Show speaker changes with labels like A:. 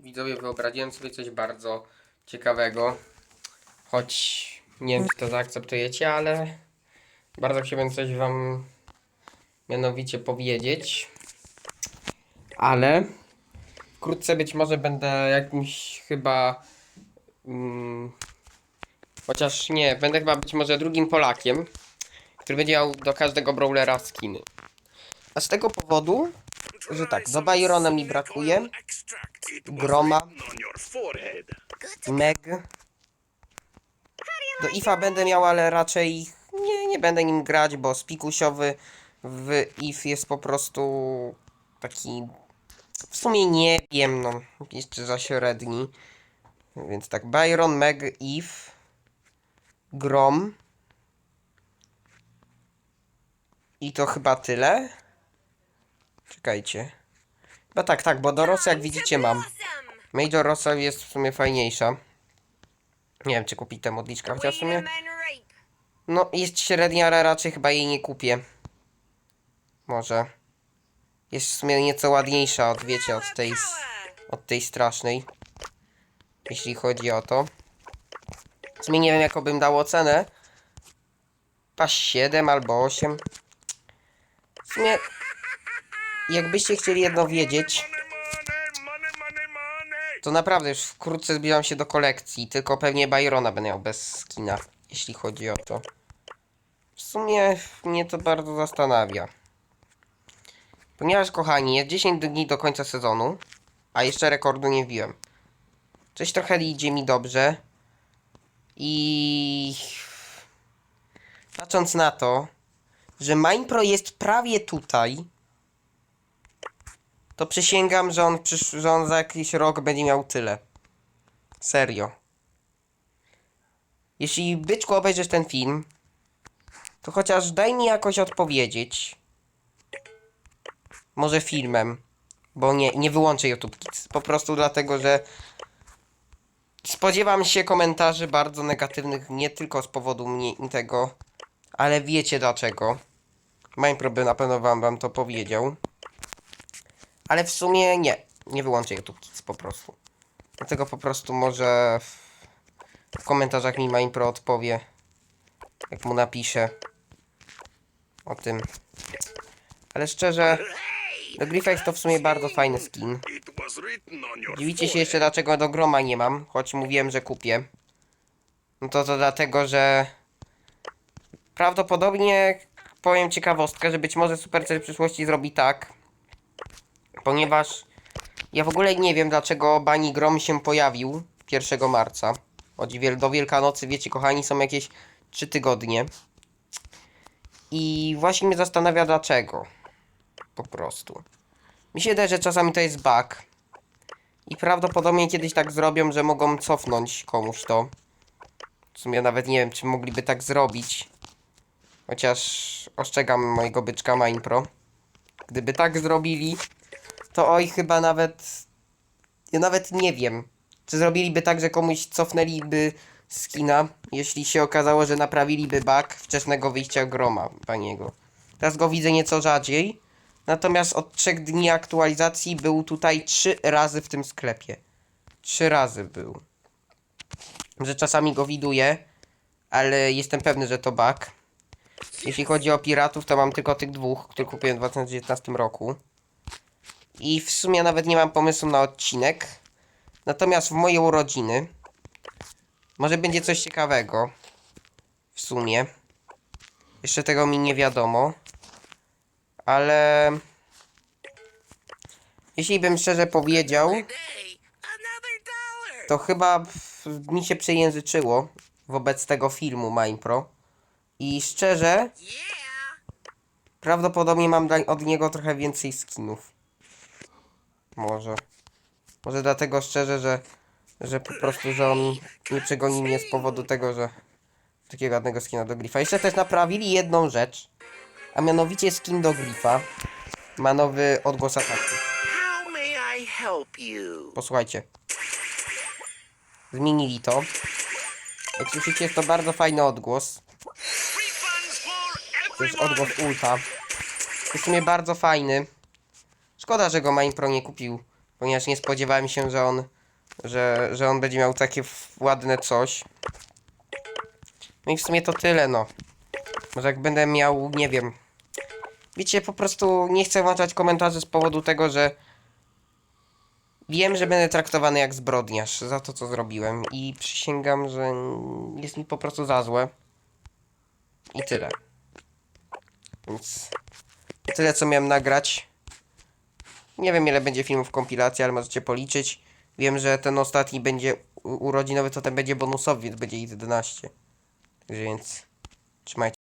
A: widzowie, wyobraziłem sobie coś bardzo ciekawego. Choć nie wiem, czy to zaakceptujecie, ale bardzo chciałbym coś wam mianowicie powiedzieć. Ale wkrótce być może będę jakimś chyba. Mm, chociaż nie, będę chyba być może drugim Polakiem, który będzie miał do każdego brawlera skiny. A z tego powodu, że tak, do Byrona mi brakuje, Groma, Meg. Do IFA będę miał, ale raczej nie, nie będę nim grać, bo spikusiowy w IF jest po prostu taki. W sumie nie wiem, no, jeszcze za średni. Więc tak, Byron, Meg, IF, Grom. I to chyba tyle. Czekajcie. Chyba tak, tak, bo do Rosa jak widzicie mam. Major Rosa jest w sumie fajniejsza. Nie wiem, czy kupić tę modliczkę, chociaż w sumie... No, jest średnia, ale raczej chyba jej nie kupię. Może. Jest w sumie nieco ładniejsza od, wiecie, od tej, od tej strasznej. Jeśli chodzi o to. W sumie nie wiem, jaką bym dał ocenę. Pas 7 albo 8. W sumie, jakbyście chcieli jedno wiedzieć, to naprawdę już wkrótce zbliżam się do kolekcji, tylko pewnie Byrona będę miał bez skina, jeśli chodzi o to. W sumie mnie to bardzo zastanawia. Ponieważ, kochani, jest 10 dni do końca sezonu, a jeszcze rekordu nie wbiłem. Coś trochę idzie mi dobrze. I... Patrząc na to, że Minepro jest prawie tutaj, to przysięgam, że on, przysz- że on za jakiś rok będzie miał tyle. Serio. Jeśli byczku obejrzysz ten film, to chociaż daj mi jakoś odpowiedzieć. Może filmem. Bo nie, nie wyłączę YouTube Kids. Po prostu dlatego, że spodziewam się komentarzy bardzo negatywnych, nie tylko z powodu mnie tego, ale wiecie dlaczego. Minepro by na pewno wam, wam to powiedział. Ale w sumie nie. Nie wyłączę YouTube Kids po prostu. Dlatego po prostu może w, w komentarzach mi Minepro odpowie. Jak mu napiszę o tym. Ale szczerze, do Griffith to w sumie bardzo fajny skin. Dziwicie się jeszcze dlaczego do Groma nie mam, choć mówiłem, że kupię. No to to dlatego, że prawdopodobnie powiem ciekawostkę, że być może Supercell w przyszłości zrobi tak, ponieważ ja w ogóle nie wiem dlaczego Bani Grom się pojawił 1 marca. Od wiel do Wielkanocy, wiecie kochani, są jakieś 3 tygodnie. I właśnie mnie zastanawia dlaczego. Po prostu. Mi się wydaje, że czasami to jest bug. I prawdopodobnie kiedyś tak zrobią, że mogą cofnąć komuś to. W sumie nawet nie wiem, czy mogliby tak zrobić. Chociaż ostrzegam mojego byczka Minepro. Gdyby tak zrobili, to oj, chyba nawet. Ja nawet nie wiem. Czy zrobiliby tak, że komuś cofnęliby skina, jeśli się okazało, że naprawiliby bug wczesnego wyjścia groma paniego. Teraz go widzę nieco rzadziej. Natomiast od trzech dni aktualizacji był tutaj trzy razy w tym sklepie. Trzy razy był. Że czasami go widuję, ale jestem pewny, że to bug. Jeśli chodzi o piratów, to mam tylko tych dwóch, które kupiłem w 2019 roku. I w sumie nawet nie mam pomysłu na odcinek. Natomiast w moje urodziny może będzie coś ciekawego. W sumie. Jeszcze tego mi nie wiadomo. Ale jeśli bym szczerze powiedział, to chyba mi się przejęzyczyło wobec tego filmu Minepro. I szczerze, prawdopodobnie mam od niego trochę więcej skinów. Może. Może dlatego szczerze, że, że po prostu, że on nie przegoni mnie z powodu tego, że takiego ładnego skina do Grifa. Jeszcze też naprawili jedną rzecz, a mianowicie skin do Grifa ma nowy odgłos ataku. Posłuchajcie. Zmienili to. Jak słyszycie, jest to bardzo fajny odgłos. To jest odgłos ulta. Jest w sumie bardzo fajny. Szkoda, że go Minepro nie kupił Ponieważ nie spodziewałem się, że on, że, że on będzie miał takie ładne coś. No i w sumie to tyle, no. Może jak będę miał, nie wiem. Wiecie, po prostu nie chcę włączać komentarzy z powodu tego, że wiem, że będę traktowany jak zbrodniarz za to, co zrobiłem i przysięgam, że jest mi po prostu za złe. I tyle. Więc tyle, co miałem nagrać. Nie wiem, ile będzie filmów kompilacji, ale możecie policzyć. Wiem, że ten ostatni będzie urodzinowy, to ten będzie bonusowy, więc będzie ich 11. Także więc trzymajcie.